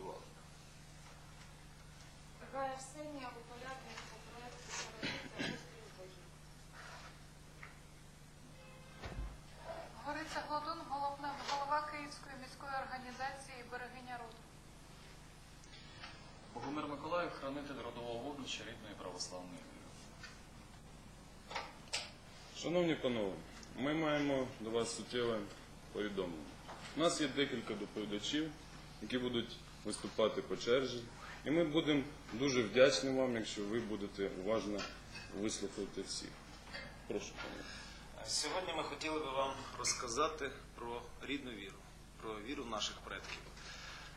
Іванович. Гай Арсенія, по проекту «Сорокиця острів. Гориця Гладун, головна, голова Київської міської організації Берегиня роду. Богомир Миколаїв, хранитель родового вогнища рідної православної віри. Шановні панове, ми маємо до вас суттєве повідомлення. У нас є декілька доповідачів, які будуть виступати по черзі, і ми будемо дуже вдячні вам, якщо ви будете уважно вислухати всіх. Прошу, пане. Сьогодні ми хотіли би вам розказати про рідну віру, про віру наших предків.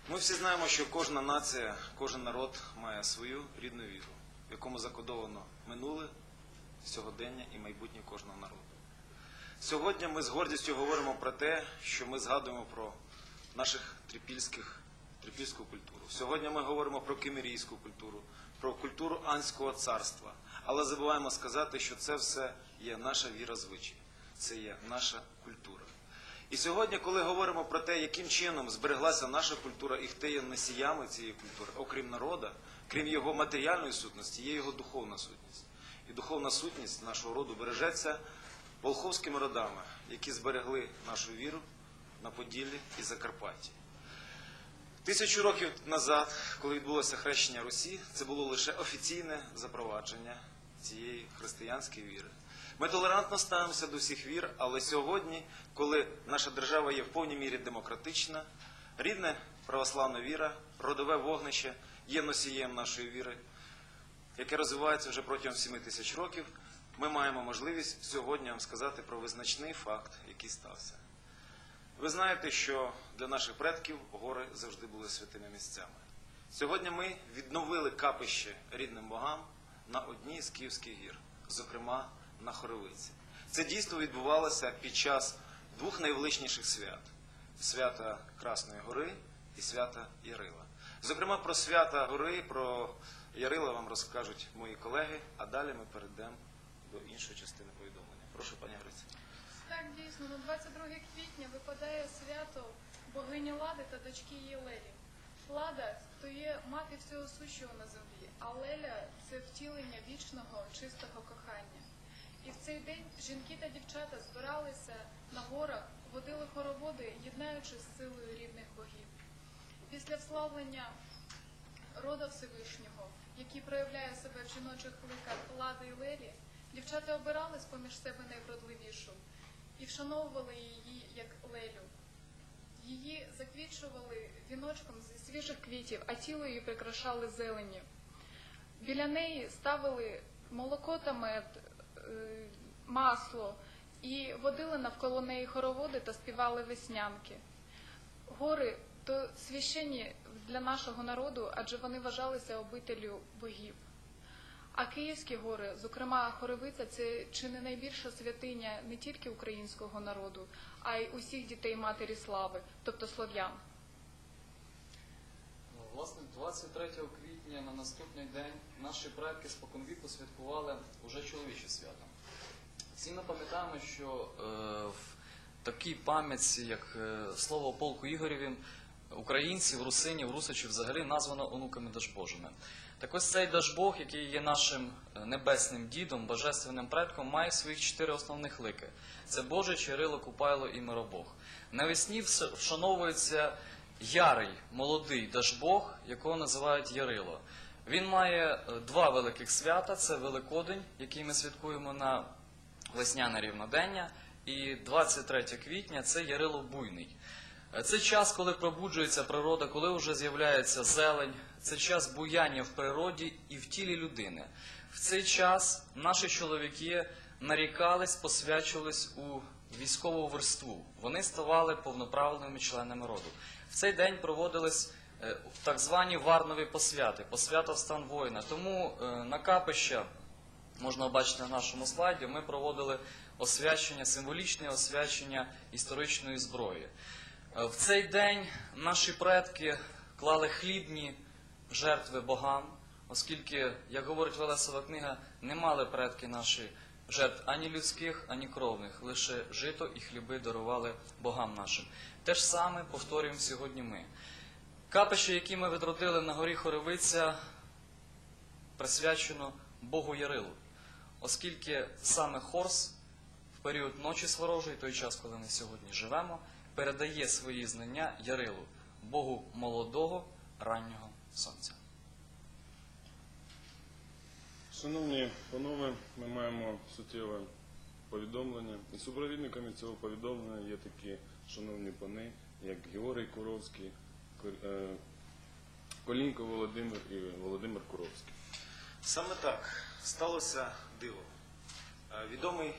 Ми всі знаємо, що кожна нація, кожен народ має свою рідну віру, в якому закодовано минуле, сьогодення і майбутнє кожного народу. Сьогодні ми з гордістю говоримо про те, що ми згадуємо про наших трипільських, трипільську культуру. Сьогодні ми говоримо про кимерійську культуру, про культуру Анського царства. Але забуваємо сказати, що це все є наша віра звичай, це є наша культура. І сьогодні, коли говоримо про те, яким чином збереглася наша культура і хто є носіями цієї культури, окрім народа, крім його матеріальної сутності, є його духовна сутність. І духовна сутність нашого роду бережеться волховськими родами, які зберегли нашу віру на Поділлі і Закарпатті. Тисячу років назад, коли відбулося хрещення Русі, це було лише офіційне запровадження цієї християнської віри. Ми толерантно ставимося до всіх вір, але сьогодні, коли наша держава є в повній мірі демократична, рідна православна віра, родове вогнище є носієм нашої віри, яке розвивається вже протягом 7 тисяч років, ми маємо можливість сьогодні вам сказати про визначний факт, який стався. Ви знаєте, що для наших предків гори завжди були святими місцями. Сьогодні ми відновили капище рідним богам на одній з київських гір, зокрема на Хоровиці. Це дійство відбувалося під час двох найвеличніших свят свята Красної Гори і свята Ярила. Зокрема, про свята Гори, про Ярила вам розкажуть мої колеги, а далі ми перейдемо до іншої частини повідомлення. Прошу, пані Гриця. На 22 квітня випадає свято богині Лади та дочки її Лелі. Лада то є мати всього сущого на землі, а Леля це втілення вічного, чистого кохання. І в цей день жінки та дівчата збиралися на горах, водили хороводи, єднаючись з силою рідних богів. Після вславлення рода Всевишнього, який проявляє себе в жіночих ликах Лади і Лелі, дівчата обирали з-поміж себе найвродливішу і вшановували її як Лелю. Її заквічували віночком зі свіжих квітів, а тіло її прикрашали зелені. Біля неї ставили молоко та мед, е, масло і водили навколо неї хороводи та співали веснянки. Гори то священні для нашого народу, адже вони вважалися обителю богів. А Київські гори, зокрема Хоревиця, це чи не найбільша святиня не тільки українського народу, а й усіх дітей матері слави, тобто слов'ян. Ну, Власне, 23 квітня на наступний день наші предки споконвіку святкували уже чоловіче свято. Всі ми пам'ятаємо, що е, в такій пам'ятці, як е, слово полку Ігорєві, українців, русинів, русичів взагалі названо онуками Дажбожими. Так ось цей Дажбог, який є нашим е, небесним дідом, божественним предком, має своїх чотири основних лики: це Боже, Чирило, Купайло і Миробог. Навесні вшановується ярий, молодий Дажбог, якого називають Ярило. Він має е, два великих свята: це Великодень, який ми святкуємо на весняне рівнодення, і 23 квітня це Ярило Буйний. Це час, коли пробуджується природа, коли вже з'являється зелень, це час буяння в природі і в тілі людини. В цей час наші чоловіки нарікались, посвячувались у військову верству. Вони ставали повноправними членами роду. В цей день проводились е, так звані варнові посвяти, посвята в стан воїна. Тому е, на капища можна бачити на нашому слайді, ми проводили освячення, символічне освячення історичної зброї. Е, В цей день наші предки клали хлібні жертви богам, оскільки, як говорить Велесова книга, не мали предки наші жертв ані людських, ані кровних, лише жито і хліби дарували богам нашим. Те ж саме повторюємо сьогодні ми. Капище, яке ми відродили на горі Хоревиця, присвячено Богу Ярилу, оскільки саме Хорс в період ночі сворожої, той час, коли ми сьогодні живемо, передає свої знання Ярилу, Богу молодого раннього сонця. Шановні панове, ми маємо суттєве повідомлення. І супровідниками цього повідомлення є такі шановні пани, як Георгій Куровський, е, Колінко Володимир і Володимир Куровський. Саме так сталося диво. Е, Відомий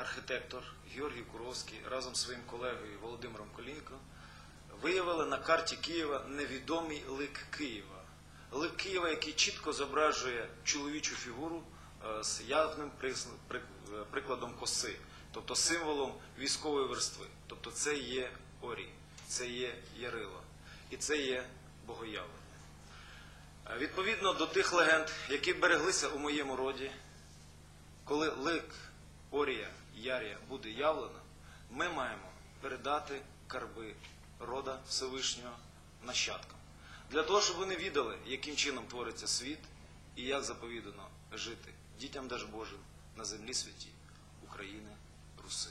архітектор Георгій Куровський разом зі своїм колегою Володимиром Колінко виявили на карті Києва невідомий лик Києва. Лик Києва, який чітко зображує чоловічу фігуру е, з явним е, прикладом коси, тобто символом військової верстви. Тобто це є Орій, це є Ярило і це є Богоявлення. Е, Відповідно до тих легенд, які береглися у моєму роді, коли лик Орія Ярія буде явлено, ми маємо передати карби рода Всевишнього нащадкам. Для того, щоб вони відали, яким чином твориться світ і як заповідано жити дітям Божим на землі святій України, Руси.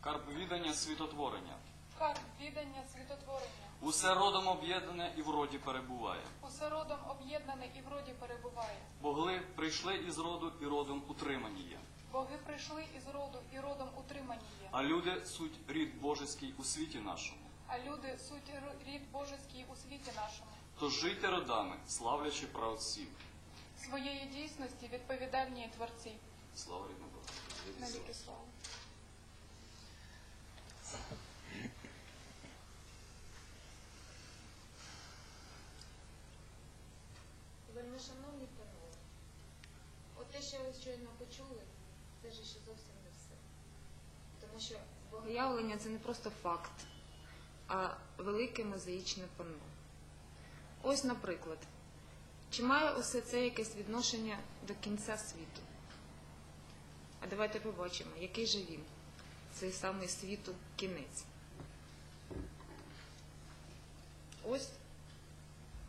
Карповідання світотворення. Карп відання світотворення. Усе родом об'єднане і в роді перебуває. Усе родом об'єднане і вроді перебуває. Богли прийшли із роду і родом утримані є. Боги прийшли із роду і родом утримані є. А люди суть рід божеський у світі нашому. А люди суть рід божеський у світі нашому. Тож жийте родами, славлячи праотців. Своєї дійсності відповідальні творці. Слава рідному Богу. Навіки слава. Те, що ви щойно почули, це ж ще зовсім не все. Тому що богоявлення це не просто факт, а велике мозаїчне панно. Ось, наприклад, чи має усе це якесь відношення до кінця світу? А давайте побачимо, який же він, цей самий світу кінець. Ось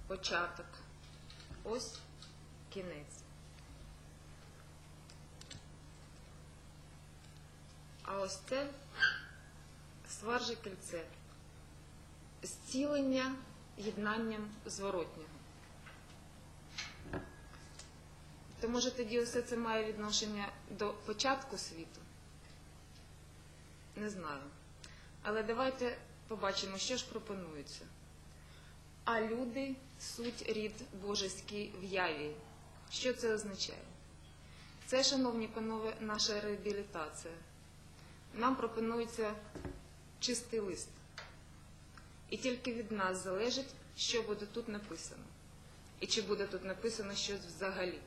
початок. Ось кінець. А ось це сварже кільце. Зцілення єднанням зворотнього. То може тоді усе це має відношення до початку світу? Не знаю. Але давайте побачимо, що ж пропонується. А люди суть рід божеський в яві. Що це означає? Це, шановні панове, наша реабілітація. Нам пропонується чистий лист. І тільки від нас залежить, що буде тут написано. І чи буде тут написано щось взагалі.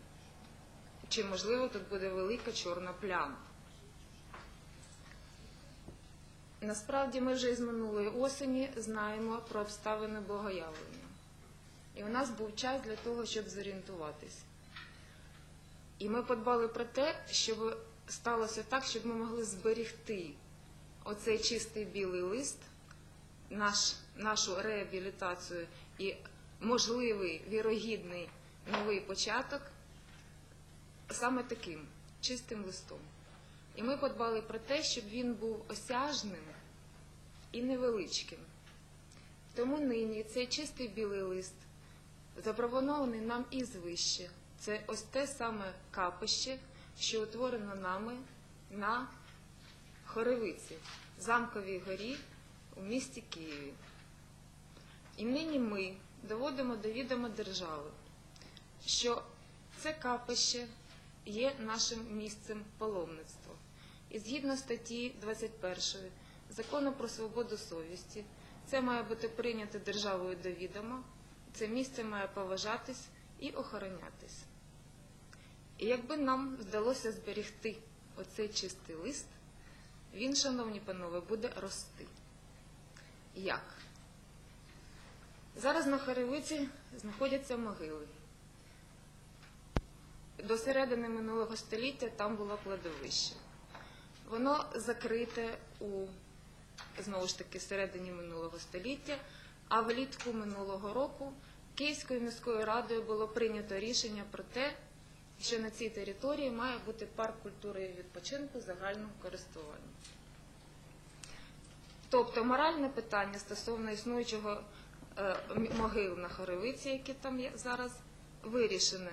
Чи, можливо, тут буде велика чорна пляма. Насправді ми вже із минулої осені знаємо про обставини богоявлення. І у нас був час для того, щоб зорієнтуватись. І ми подбали про те, щоб сталося так, щоб ми могли зберігти оцей чистий білий лист, наш, нашу реабілітацію і можливий вірогідний новий початок саме таким чистим листом. І ми подбали про те, щоб він був осяжним і невеличким. Тому нині цей чистий білий лист запропонований нам і звище. Це ось те саме капище, що утворено нами на Хоревиці, замковій горі у місті Києві. І нині ми доводимо до відома держави, що це капище є нашим місцем паломництва. І згідно статті 21 закону про свободу совісті, це має бути прийнято державою до відома, це місце має поважатись і охоронятись. І якби нам вдалося зберегти оцей чистий лист, він, шановні панове, буде рости. Як? Зараз на Харевиці знаходяться могили. до середини минулого століття там було кладовище. Воно закрите у знову ж таки середині минулого століття, а влітку минулого року Київською міською радою було прийнято рішення про те, що на цій території має бути парк культури і відпочинку загального користування. Тобто моральне питання стосовно існуючого е, могил на Хоровиці, які там є зараз, вирішене.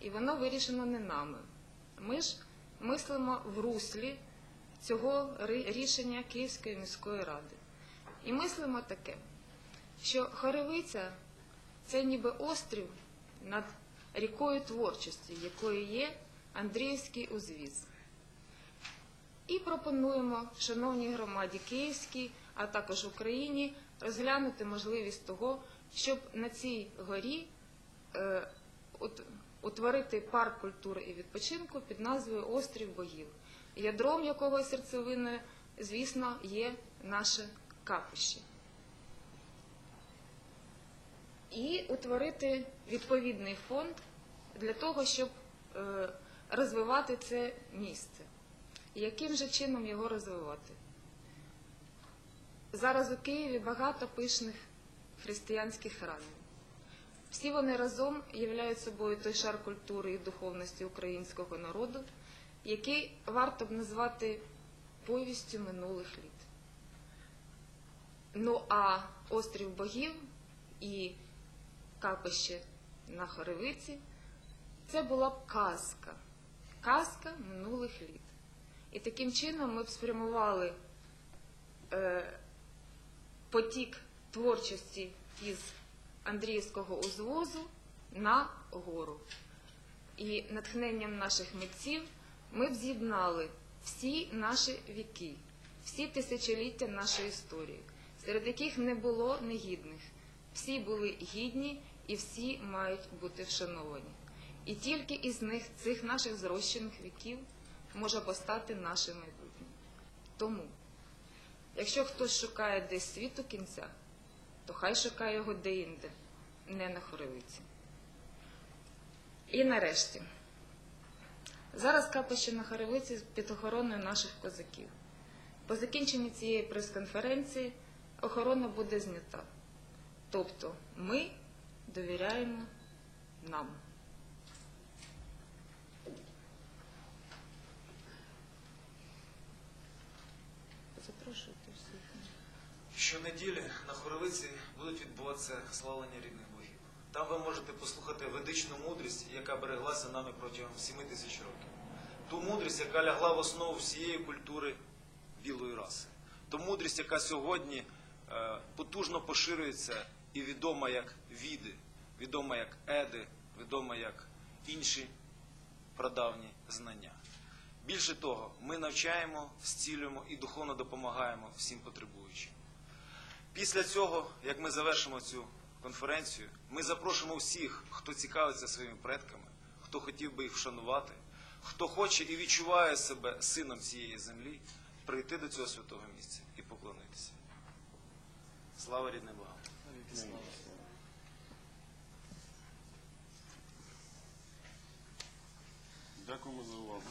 І воно вирішено не нами. Ми ж мислимо в руслі цього рішення Київської міської ради. І мислимо таке, що Хоровиця це ніби острів над рікою творчості, якою є Андріївський узвіз. І пропонуємо шановній громаді Київській, а також Україні розглянути можливість того, щоб на цій горі е, утворити парк культури і відпочинку під назвою Острів Богів, ядром якого серцевиною, звісно, є наше капище. І утворити відповідний фонд для того, щоб е, розвивати це місце. Яким же чином його розвивати? Зараз у Києві багато пишних християнських храмів. Всі вони разом являють собою той шар культури і духовності українського народу, який варто б назвати повістю минулих літ. Ну а острів богів і капище на Хоревиці це була б казка, казка минулих літ. І таким чином ми б спрямували е, потік творчості із Андріївського узвозу на гору. І натхненням наших митців ми б з'єднали всі наші віки, всі тисячоліття нашої історії, серед яких не було негідних. Всі були гідні і всі мають бути вшановані. І тільки із них, цих наших зрощених віків, може постати наше майбутнє. Тому, якщо хтось шукає десь світу кінця, то хай шукає його де-інде, не на Хоровиці. І нарешті, зараз капище на Хоровиці під охороною наших козаків. По закінченні цієї прес-конференції охорона буде знята. Тобто ми довіряємо нам. Запрошуйте. Щонеділі на Хоровиці будуть відбуватися славлення рідних богів. Там ви можете послухати ведичну мудрість, яка береглася нами протягом 7 тисяч років. Ту мудрість, яка лягла в основу всієї культури білої раси. Ту мудрість, яка сьогодні е, потужно поширюється і відома як віди, відома як еди, відома як інші прадавні знання. Більше того, ми навчаємо, зцілюємо і духовно допомагаємо всім потребуючим. Після цього, як ми завершимо цю конференцію, ми запрошуємо всіх, хто цікавиться своїми предками, хто хотів би їх вшанувати, хто хоче і відчуває себе сином цієї землі, прийти до цього святого місця і поклонитися. Слава рідним Богам! Дякуємо за увагу.